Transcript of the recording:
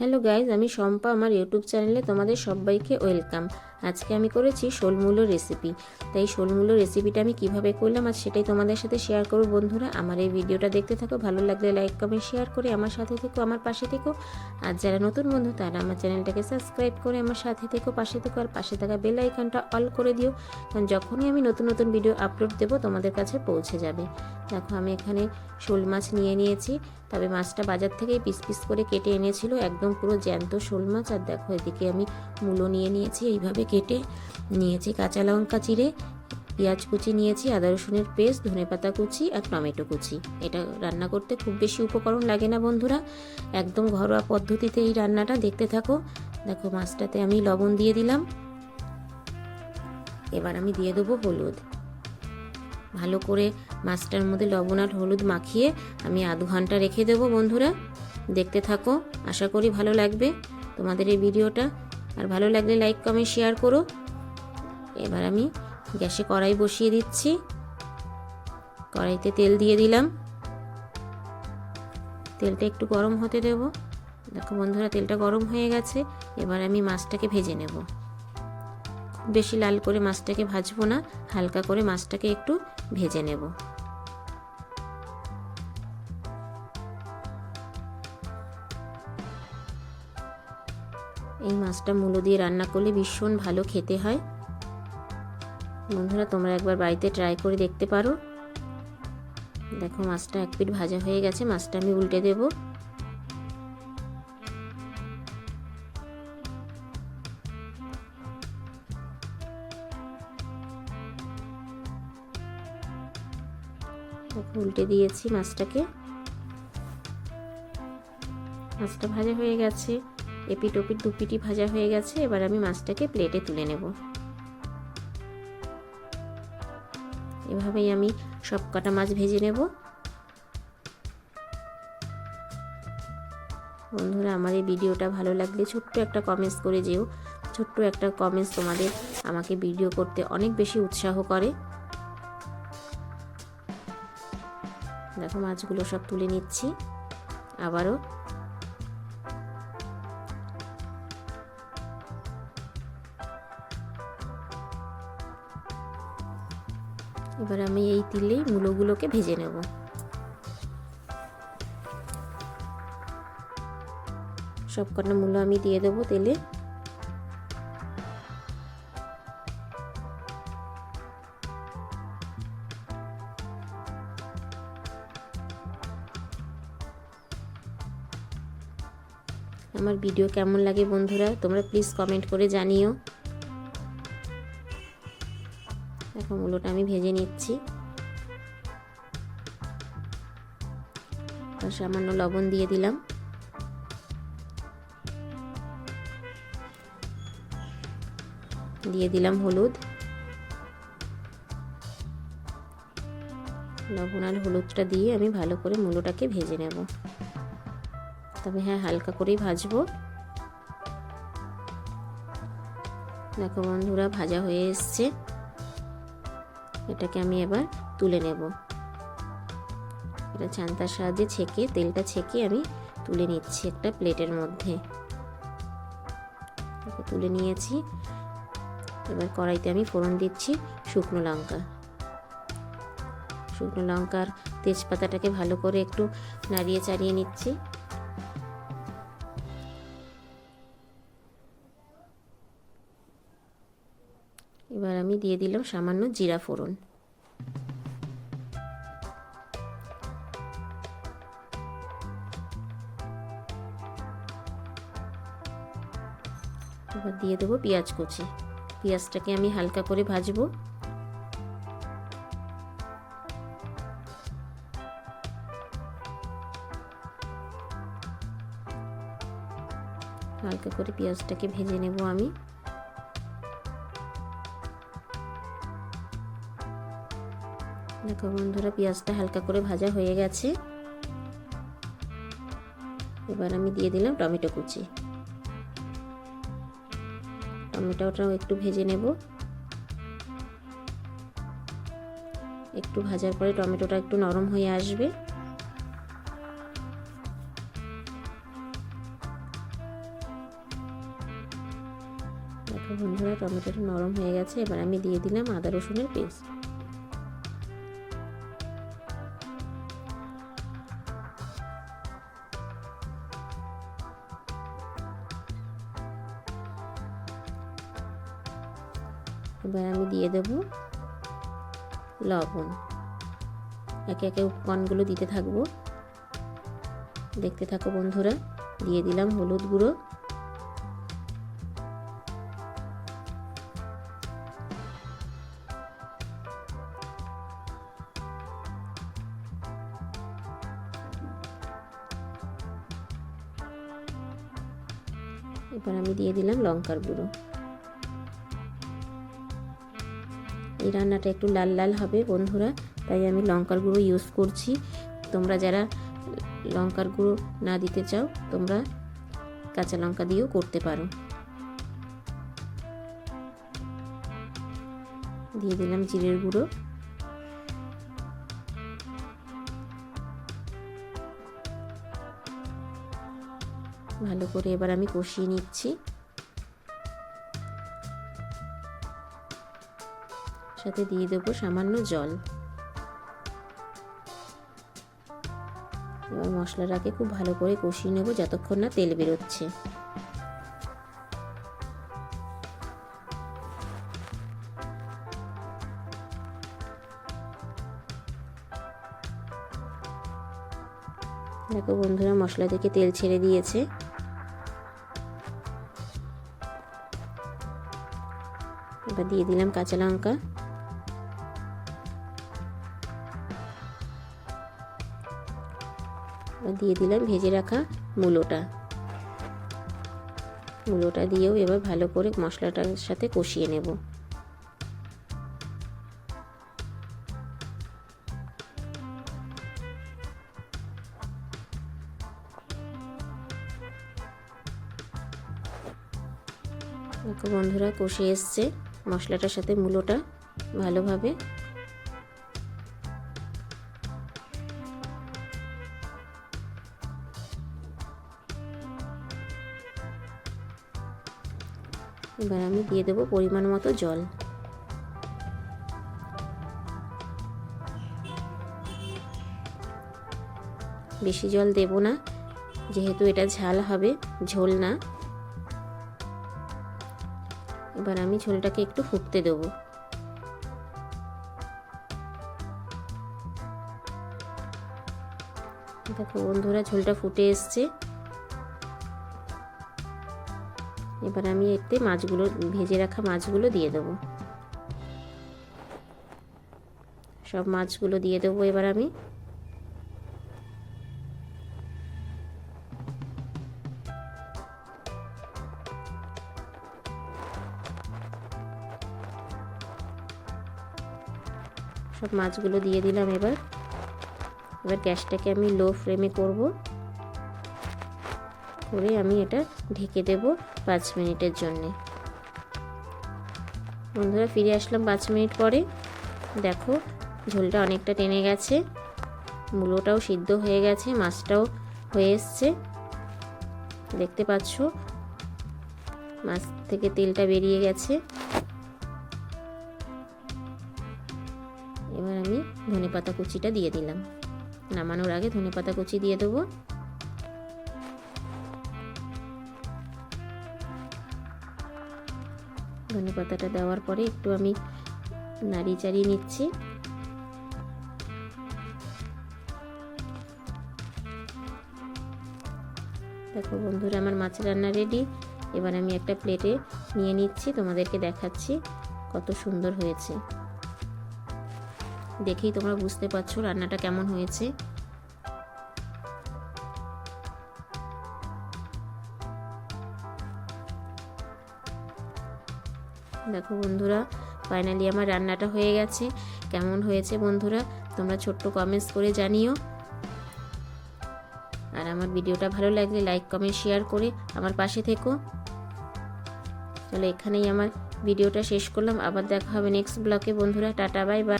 Hello guys আমি শম্পা, আমার YouTube চ্যানেলে তোমাদের সবাইকে ওয়েলকাম আজকে আমি করেছি শোলমূলো রেসিপি তাই শোলমূলো রেসিপিটা আমি কীভাবে করলাম আর সেটাই তোমাদের সাথে শেয়ার করব বন্ধুরা। আমার এই ভিডিওটা দেখতে থাকো, ভালো লাগলে লাইক কমেন্ট শেয়ার করে আমার সাথে থেকো, আমার পাশে থেকো। আর যারা নতুন বন্ধু, তারা আমার চ্যানেলটাকে সাবস্ক্রাইব করে আমার সাথে থেকো, পাশে থেকো, আর পাশে থাকা বেল আইকনটা অল করে দিও। কারণ যখনই আমি নতুন নতুন ভিডিও আপলোড দেবো, তোমাদের কাছে পৌঁছে যাবে। দেখো আমি এখানে শোল মাছ নিয়ে নিয়েছি। তবে মাছটা বাজার থেকে পিস পিস করে কেটে এনেছিল, একদম পুরো জ্যান্ত শোল মাছ। আর দেখো এদিকে আমি মূলো নিয়ে নিয়েছি, এইভাবে কেটে নিয়েছি কাঁচা লঙ্কা চিড়ে, পেঁয়াজ কুচি নিয়েছি, আদা রসুনের পেস্ট ধনেপাতা কুচি আর টমেটো কুচি। এটা রান্না করতে খুব বেশি উপকরণ লাগে না বন্ধুরা। একদম ঘরোয়া পদ্ধতিতে এই রান্নাটা দেখতে থাকো। দেখো মাছটাতে আমি লবণ দিয়ে দিলাম। এবার আমি দিয়ে দেবো হলুদ। ভালো করে মাছটার মধ্যে লবণ আর হলুদ মাখিয়ে আমি আধ ঘণ্টা রেখে দেবো বন্ধুরা। দেখতে থাকো, আশা করি ভালো লাগবে তোমাদের এই ভিডিওটা। আর ভালো লাগলে লাইক, কমেন্ট, শেয়ার করো। এবার আমি গ্যাসে কড়াই বসিয়ে দিচ্ছি। কড়াইতে তেল দিয়ে দিলাম। তেলটা একটু গরম হতে দেব। দেখো বন্ধুরা, তেলটা গরম হয়ে গেছে। এবার আমি মাছটাকে ভেজে নেব। খুব বেশি লাল করে মাছটাকে ভাজবো না, হালকা করে মাছটাকে একটু ভেজে নেব। মাছটা মূলো দিয়ে রান্না করলে ভীষণ ভালো খেতে হয়। বন্ধুরা, তোমরা একবার বাড়িতে ট্রাই করে দেখতে পারো। দেখো, মাছটা এক পিঠ ভাজা হয়ে গেছে, মাছটা আমি উল্টে দেব। উল্টে দিয়েছি মাছটাকে। মাছটা ভাজা হয়ে গেছে। এপিট ওপিট দুপিটি ভাজা হয়ে গেছে, এবার আমি মাছটাকে প্লেটে তুলে নেব। এভাবেই আমি সব কটা মাছ ভেজে নেব। বন্ধুরা, আমার এই ভিডিওটা ভালো লাগলে ছোট্ট একটা কমেন্টস করে যেও। ছোট্ট একটা কমেন্টস তোমাদের আমাকে ভিডিও করতে অনেক বেশি উৎসাহ করে। দেখো, মাছগুলো সব তুলে নিচ্ছি। আবারও এবার আমি এই তিলেই মূলোগুলোকে ভেজে নেব। সব কটা মূলো আমি দিয়ে দেবো তেলে। আমার ভিডিও কেমন লাগে বন্ধুরা, তোমরা প্লিজ কমেন্ট করে জানিও। দেখো মূলোটা আমি ভেজে নিচ্ছি। সামান্য লবণ দিয়ে দিলাম। দিয়ে দিলাম হলুদ। লবণ আর হলুদটা দিয়ে আমি ভালো করে মূলোটাকে ভেজে নেব। তবে হ্যাঁ হালকা করেই ভাজবো। দেখো বন্ধুরা, ভাজা হয়ে এসছে। এটাকে আমি এবার তুলে নেব। এটা ছান্তার সাহায্যে ছেঁকে, তেলটা ছেঁকে আমি তুলে নিচ্ছি একটা প্লেটের মধ্যে। তুলে নিয়েছি। এবার কড়াইতে আমি ফোড়ন দিচ্ছি শুকনো লঙ্কা। শুকনো লঙ্কার তেজপাতাটাকে ভালো করে একটু নাড়িয়ে চাড়িয়ে নিচ্ছি। এবার আমি দিয়ে দিলাম সামান্য জিরা ফোড়ন। এবার দিয়ে দেবো পেঁয়াজ কুচি। পেঁয়াজটাকে আমি হালকা করে ভাজবো। হালকা করে পেঁয়াজটাকে ভেজে নেব আমি। দেখো বন্ধুরা, পেঁয়াজটা হালকা করে ভাজা হয়ে গেছে। এবার আমি দিয়ে দিলাম টমেটো কুচি। টমেটোটাও একটু ভেজে নেব। একটু ভাজার পরে টমেটোটা একটু নরম হয়ে আসবে। দেখো বন্ধুরা, টমেটোটা নরম হয়ে গেছে। এবার আমি দিয়ে দিলাম আদা রসুনের পেস্ট। এবার আমি দিয়ে দেব লবণ। একে একে উপকরণগুলো দিতে থাকব। দেখতে থাকো বন্ধুরা, দিয়ে দিলাম হলুদ গুঁড়ো। এবার আমি দিয়ে দিলাম লঙ্কার গুঁড়ো। এই রান্নাটা একটু লাল লাল হবে বন্ধুরা, তাই আমি লঙ্কার গুঁড়ো ইউজ করছি। তোমরা যারা লঙ্কার গুঁড়ো না দিতে চাও, তোমরা কাঁচা লঙ্কা দিয়েও করতে পারো। দিয়ে দিলাম জিরের গুঁড়ো। ভালো করে এবার আমি কষিয়ে নিচ্ছি। সাথে দিয়ে দেবো সামান্য জল। এবার মশলাটাকে খুব ভালো করে কষিয়ে নেব যতক্ষণ না তেল বেরোচ্ছে। দেখো বন্ধুরা, মশলা থেকে তেল ছেড়ে দিয়েছে। এবার দিয়ে দিলাম কাঁচা লঙ্কা। দিয়ে দিলাম ভেজে রাখা মূলোটা। মূলোটা দিয়েও এবার ভালো করে মশলাটার সাথে কষিয়ে নেব। বন্ধুরা, কষে এসছে। মশলাটার সাথে মূলোটা ভালোভাবে এবার আমি দিয়ে দেবো পরিমাণ মতো জল। বেশি জল দেব না, যেহেতু এটা ঝাল হবে, ঝোল না। এবার আমি ঝোলটাকে একটু ফুটতে দেবো। দেখো বন্ধুরা, ঝোলটা ফুটে এসছে। এবার আমি এতে মাছগুলো, ভেজে রাখা মাছগুলো দিয়ে দেবো। সব মাছগুলো দিয়ে দেবো এবার আমি। সব মাছগুলো দিয়ে দিলাম এবার। এবার গ্যাসটাকে আমি লো ফ্লেমে করব। করে আমি এটা ঢেকে দেব পাঁচ মিনিটের জন্যে। বন্ধুরা, ফিরে আসলাম পাঁচ মিনিট পরে। দেখো, ঝোলটা অনেকটা টেনে গেছে। মূলোটাও সিদ্ধ হয়ে গেছে, মাছটাও হয়ে এসছে। দেখতে পাচ্ছ, মাছ থেকে তেলটা বেরিয়ে গেছে। এবার আমি ধনে পাতা কুচিটা দিয়ে দিলাম। নামানোর আগে ধনে পাতা কুচি দিয়ে দেবো। ধনে পাতাটা দেওয়ার পরে একটু আমি নাড়ি চাড়িয়ে নিচ্ছি। দেখো বন্ধুরা, আমার মাছ রান্না রেডি এবার আমি একটা প্লেটে নিয়ে নিচ্ছি, তোমাদেরকে দেখাচ্ছি কত সুন্দর হয়েছে। দেখেই তোমরা বুঝতে পারছ রান্নাটা কেমন হয়েছে। দেখো বন্ধুরা ফাইনালি আমার রান্নাটা হয়ে গেছে। কেমন হয়েছে বন্ধুরা, তোমরা ছোট্ট কমেন্টস করে জানিও। আর আমার ভিডিওটা ভালো লাগলে লাইক কমেন্ট শেয়ার করে আমার পাশে থেকো। তাহলে এখানেই আমার ভিডিওটা শেষ করলাম। আবার দেখা হবে নেক্সট ব্লকে বন্ধুরা, টাটা বাই বাই